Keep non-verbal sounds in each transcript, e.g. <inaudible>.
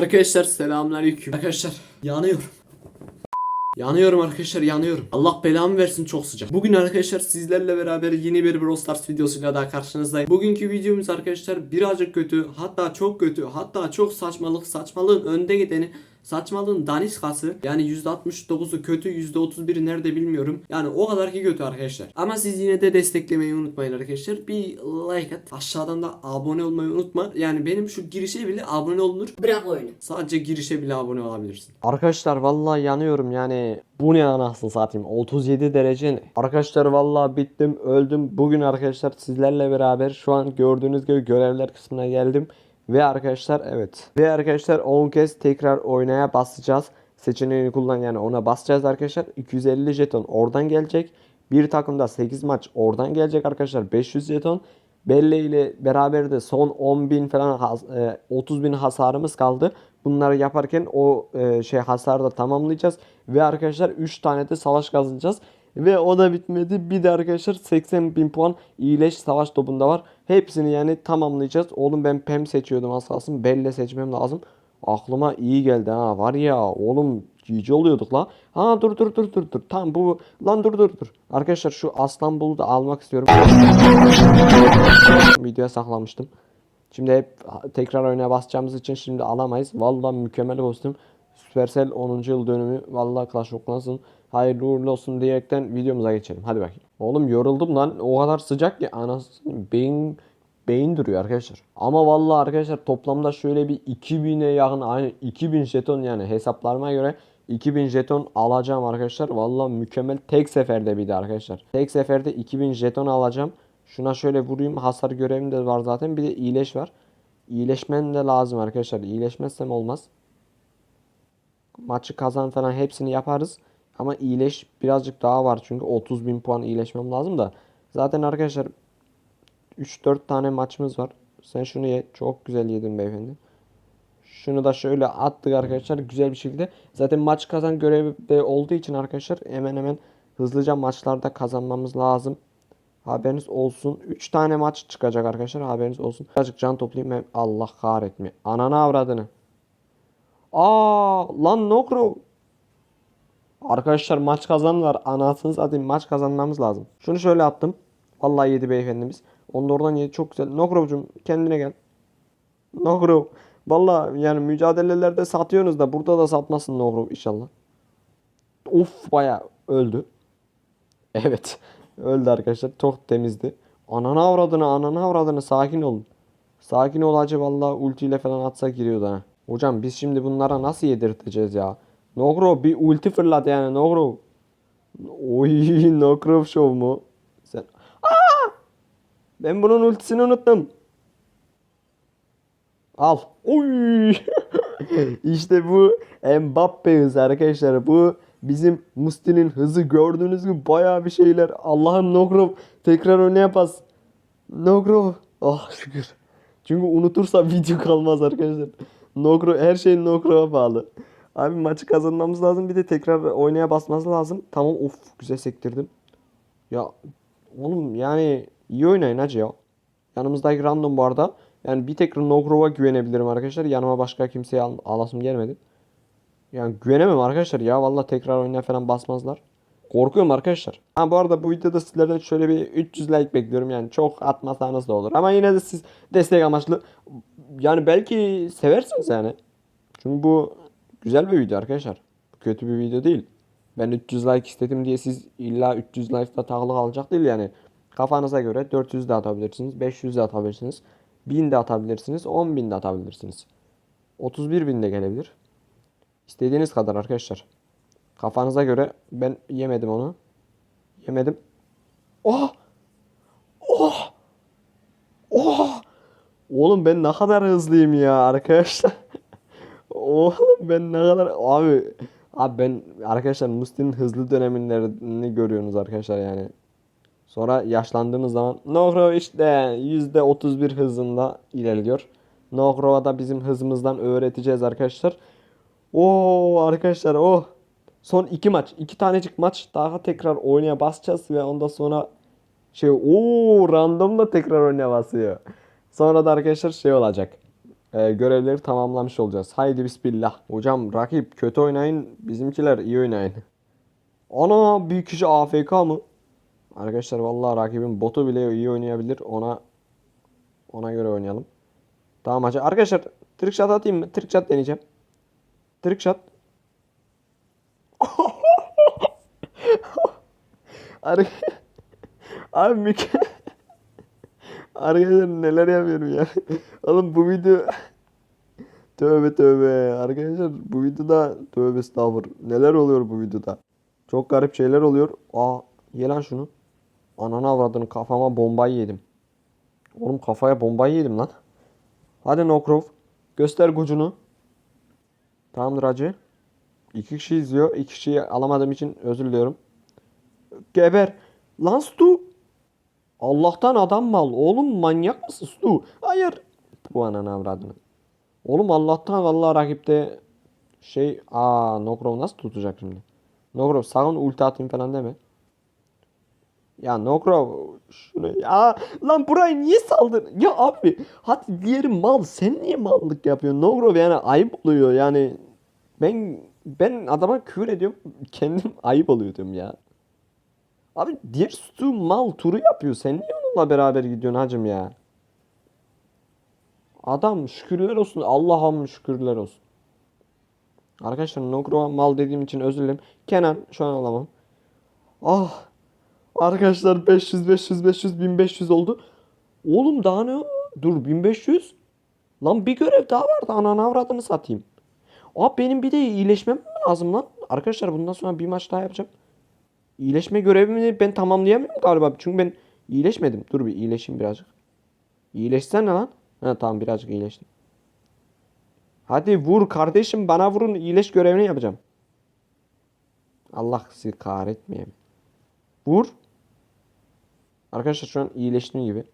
Arkadaşlar selamünaleyküm. Arkadaşlar yanıyorum. Yanıyorum arkadaşlar yanıyorum. Allah belamı versin çok sıcak. Bugün arkadaşlar sizlerle beraber yeni bir Brawl Stars videosuyla daha karşınızdayım. Bugünkü videomuz arkadaşlar birazcık kötü hatta çok kötü hatta çok saçmalık saçmalığın önde gideni Saçmalığın daniskası yani %69'u kötü %31'i nerede bilmiyorum. Yani o kadar ki kötü arkadaşlar. Ama siz yine de desteklemeyi unutmayın arkadaşlar. Bir like at. Aşağıdan da abone olmayı unutma. Yani benim şu girişe bile abone olunur. Bırak oyunu. Sadece girişe bile abone olabilirsin. Arkadaşlar vallahi yanıyorum yani bu ne anasını satayım 37 derece ne? Arkadaşlar vallahi bittim öldüm bugün arkadaşlar sizlerle beraber şu an gördüğünüz gibi görevler kısmına geldim ve arkadaşlar evet ve arkadaşlar 10 kez tekrar oynaya basacağız seçeneğini kullan yani ona basacağız arkadaşlar 250 jeton oradan gelecek bir takımda 8 maç oradan gelecek arkadaşlar 500 jeton Belle ile beraber de son 10 bin falan has- e, 30 bin hasarımız kaldı. Bunları yaparken o e, şey hasarı da tamamlayacağız. Ve arkadaşlar 3 tane de savaş kazanacağız. Ve o da bitmedi. Bir de arkadaşlar 80 bin puan iyileş savaş topunda var. Hepsini yani tamamlayacağız. Oğlum ben Pem seçiyordum az kalsın. Belle seçmem lazım. Aklıma iyi geldi ha. Var ya oğlum GG oluyorduk la. Ha dur dur dur dur dur. Tamam bu lan dur dur dur. Arkadaşlar şu aslan bulu da almak istiyorum. <laughs> Videoya saklamıştım. Şimdi hep tekrar oynaya basacağımız için şimdi alamayız. Vallahi mükemmel kostüm. Supercell 10. yıl dönümü. Vallahi Clash of Clans'ın hayırlı uğurlu olsun diyerekten videomuza geçelim. Hadi bakayım. Oğlum yoruldum lan. O kadar sıcak ki anasını beyin beyin duruyor arkadaşlar. Ama vallahi arkadaşlar toplamda şöyle bir 2000'e yakın aynı 2000 jeton yani hesaplarıma göre 2000 jeton alacağım arkadaşlar. Vallahi mükemmel tek seferde bir de arkadaşlar. Tek seferde 2000 jeton alacağım. Şuna şöyle vurayım. Hasar görevim de var zaten. Bir de iyileş var. İyileşmen de lazım arkadaşlar. İyileşmezsem olmaz. Maçı kazan falan hepsini yaparız. Ama iyileş birazcık daha var. Çünkü 30 bin puan iyileşmem lazım da. Zaten arkadaşlar 3-4 tane maçımız var. Sen şunu ye. Çok güzel yedin beyefendi. Şunu da şöyle attık arkadaşlar güzel bir şekilde. Zaten maç kazan görevi de olduğu için arkadaşlar hemen hemen hızlıca maçlarda kazanmamız lazım. Haberiniz olsun. 3 tane maç çıkacak arkadaşlar. Haberiniz olsun. Birazcık can toplayayım. Allah kahretme. Ananı avradını. Aa lan Nokro. Arkadaşlar maç kazanlar. Anasını satayım maç kazanmamız lazım. Şunu şöyle attım. Vallahi yedi beyefendimiz. Onu da oradan yedi. Çok güzel. Nokro'cum kendine gel. Nokro. Vallahi yani mücadelelerde satıyorsunuz da burada da satmasın Nokro inşallah. Of baya öldü. <laughs> Evet. Öldü arkadaşlar. Çok temizdi. Ananı avradını ananı avradını sakin olun. Sakin ol acı vallahi ultiyle falan atsa giriyordu ha. Hocam biz şimdi bunlara nasıl yedirteceğiz ya? Nogro bir ulti fırlat yani Nogro. Oy <laughs> Nogro show mu? Sen... Aa! Ben bunun ultisini unuttum. Al. Oy! <laughs> işte bu Mbappe hızı arkadaşlar. Bu bizim Musti'nin hızı gördüğünüz gibi bayağı bir şeyler. Allah'ım Nogrov tekrar oynaya pas. Nogrov. Ah şükür. Çünkü unutursa <laughs> video kalmaz arkadaşlar. Nogrov her şey Nogrov'a bağlı. Abi maçı kazanmamız lazım. Bir de tekrar oynaya basması lazım. Tamam of güzel sektirdim. Ya oğlum yani iyi oynayın hacı ya. Yanımızdaki random bu arada. Yani bir tek Nogrov'a güvenebilirim arkadaşlar. Yanıma başka kimseye al alasım gelmedi. Yani güvenemem arkadaşlar ya. Valla tekrar oynaya falan basmazlar. Korkuyorum arkadaşlar. Ha bu arada bu videoda sizlerden şöyle bir 300 like bekliyorum. Yani çok atmasanız da olur. Ama yine de siz destek amaçlı. Yani belki seversiniz yani. Çünkü bu güzel bir video arkadaşlar. Kötü bir video değil. Ben 300 like istedim diye siz illa 300 like'da takılı kalacak değil yani. Kafanıza göre 400 de atabilirsiniz. 500 de atabilirsiniz. 1000 de atabilirsiniz. 10 bin de atabilirsiniz. 31 bin de gelebilir. İstediğiniz kadar arkadaşlar. Kafanıza göre ben yemedim onu. Yemedim. Oh! Oh! Oh! Oğlum ben ne kadar hızlıyım ya arkadaşlar. <laughs> Oğlum ben ne kadar abi abi ben arkadaşlar Musti'nin hızlı dönemlerini görüyorsunuz arkadaşlar yani. Sonra yaşlandığımız zaman Nogro işte %31 hızında ilerliyor. Nogro'ya da bizim hızımızdan öğreteceğiz arkadaşlar. Oo arkadaşlar oh. Son iki maç. iki tanecik maç. Daha tekrar oynaya basacağız ve ondan sonra şey o random da tekrar oynaya basıyor. Sonra da arkadaşlar şey olacak. e, görevleri tamamlamış olacağız. Haydi bismillah. Hocam rakip kötü oynayın. Bizimkiler iyi oynayın. Ana bir kişi AFK mı? Arkadaşlar vallahi rakibin botu bile iyi oynayabilir. Ona ona göre oynayalım. Tamam hacı. Arkadaşlar trick shot atayım mı? Trick shot deneyeceğim. Trick shot. Ar Abi mükemmel. Arkadaşlar neler yapıyorum ya. Oğlum bu video Tövbe tövbe. Arkadaşlar bu videoda tövbe estağfur. Neler oluyor bu videoda? Çok garip şeyler oluyor. Aa ye lan şunu. Ananı avradını kafama bombayı yedim. Oğlum kafaya bombayı yedim lan. Hadi Nokrov. Göster gücünü. Tamamdır hacı. İki kişi izliyor. İki kişiyi alamadığım için özür diliyorum. Geber. Lan Stu. Allah'tan adam mal. Oğlum manyak mısın Stu? Hayır. Bu ananı avradını. Oğlum Allah'tan vallahi rakipte şey aa Nogrov nasıl tutacak şimdi? Nogrov sakın ulti atayım falan deme. Ya Nogrov şunu ya lan burayı niye saldın? Ya abi hadi diğeri mal sen niye mallık yapıyorsun? Nogrov yani ayıp oluyor yani ben ben adama küfür ediyorum kendim <laughs> ayıp oluyor ya. Abi diğer Stu mal turu yapıyor sen niye onunla beraber gidiyorsun hacım ya? Adam şükürler olsun. Allah'ım şükürler olsun. Arkadaşlar Nogrova mal dediğim için özür dilerim. Kenan şu an alamam. Ah. Arkadaşlar 500 500 500 1500 oldu. Oğlum daha ne? Dur 1500. Lan bir görev daha vardı. Ananı avradını satayım. Aa benim bir de iyileşmem lazım lan. Arkadaşlar bundan sonra bir maç daha yapacağım. İyileşme görevimi ben tamamlayamıyorum galiba. Çünkü ben iyileşmedim. Dur bir iyileşeyim birazcık. İyileşsene lan. Ha tamam birazcık iyileştim. Hadi vur kardeşim bana vurun iyileş görevini yapacağım. Allah sizi kahretmeyeyim. Vur. Arkadaşlar şu an iyileştim gibi.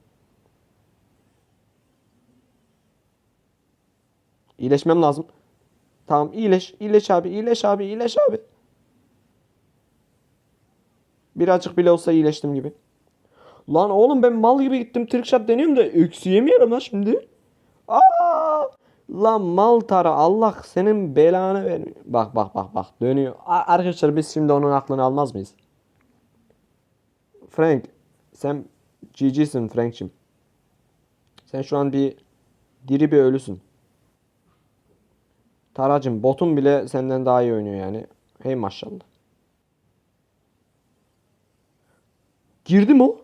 İyileşmem lazım. Tamam iyileş. iyileş abi. iyileş abi. iyileş abi. Birazcık bile olsa iyileştim gibi. Lan oğlum ben mal gibi gittim trickshot deniyorum da öksüyemiyorum lan şimdi. Aa! Lan mal tara Allah senin belanı vermiyor. Bak bak bak bak dönüyor. Arkadaşlar biz şimdi onun aklını almaz mıyız? Frank sen GG'sin Frank'cim. Sen şu an bir diri bir ölüsün. Taracım botun bile senden daha iyi oynuyor yani. Hey maşallah. Girdi mi o?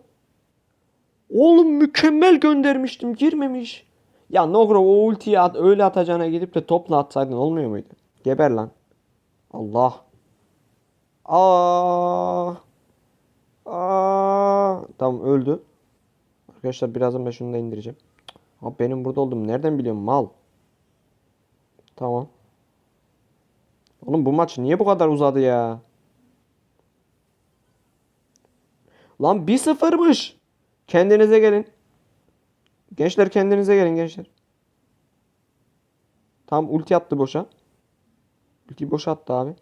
Oğlum mükemmel göndermiştim. Girmemiş. Ya Nogrov o ultiyi at, öyle atacağına gidip de topla atsaydın olmuyor muydu? Geber lan. Allah. Aa. Aa. Tamam öldü. Arkadaşlar birazdan ben şunu da indireceğim. Abi benim burada olduğumu nereden biliyorum mal? Tamam. Oğlum bu maç niye bu kadar uzadı ya? Lan 1-0'mış. Kendinize gelin. Gençler kendinize gelin gençler. Tam ulti attı boşa. Ulti boşa attı abi.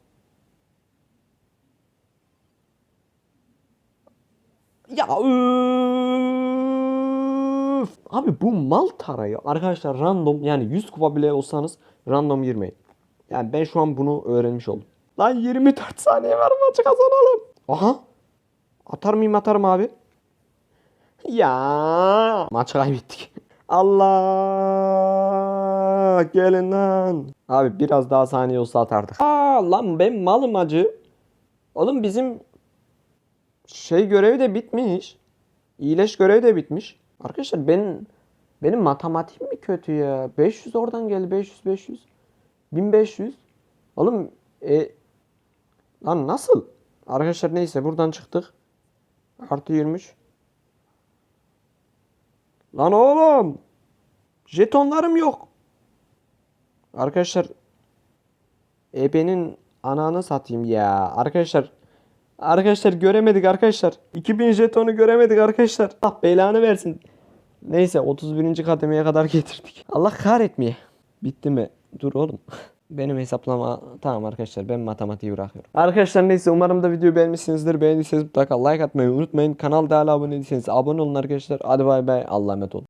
Ya üf. Abi bu mal tarayı arkadaşlar random yani 100 kupa bile olsanız random girmeyin. Yani ben şu an bunu öğrenmiş oldum. Lan 24 saniye var maçı kazanalım. Aha. Atar mıyım atarım abi. Ya maçı kaybettik. <laughs> Allah gelin lan. Abi biraz daha saniye olsa atardık. Aa lan ben malım acı. Oğlum bizim şey görevi de bitmiş. İyileş görevi de bitmiş. Arkadaşlar ben benim matematiğim mi kötü ya? 500 oradan geldi 500 500. 1500. Oğlum e, lan nasıl? Arkadaşlar neyse buradan çıktık. Artı 23. Lan oğlum. Jetonlarım yok. Arkadaşlar. Ebenin ananı satayım ya. Arkadaşlar. Arkadaşlar göremedik arkadaşlar. 2000 jetonu göremedik arkadaşlar. Allah belanı versin. Neyse 31. kademeye kadar getirdik. Allah kahretmeye. Bitti mi? Dur oğlum. <laughs> Benim hesaplama tamam arkadaşlar ben matematiği bırakıyorum. Arkadaşlar neyse umarım da videoyu beğenmişsinizdir. Beğendiyseniz mutlaka like atmayı unutmayın. Kanalda hala abone değilseniz abone olun arkadaşlar. Hadi bay bay. Allah'a emanet olun.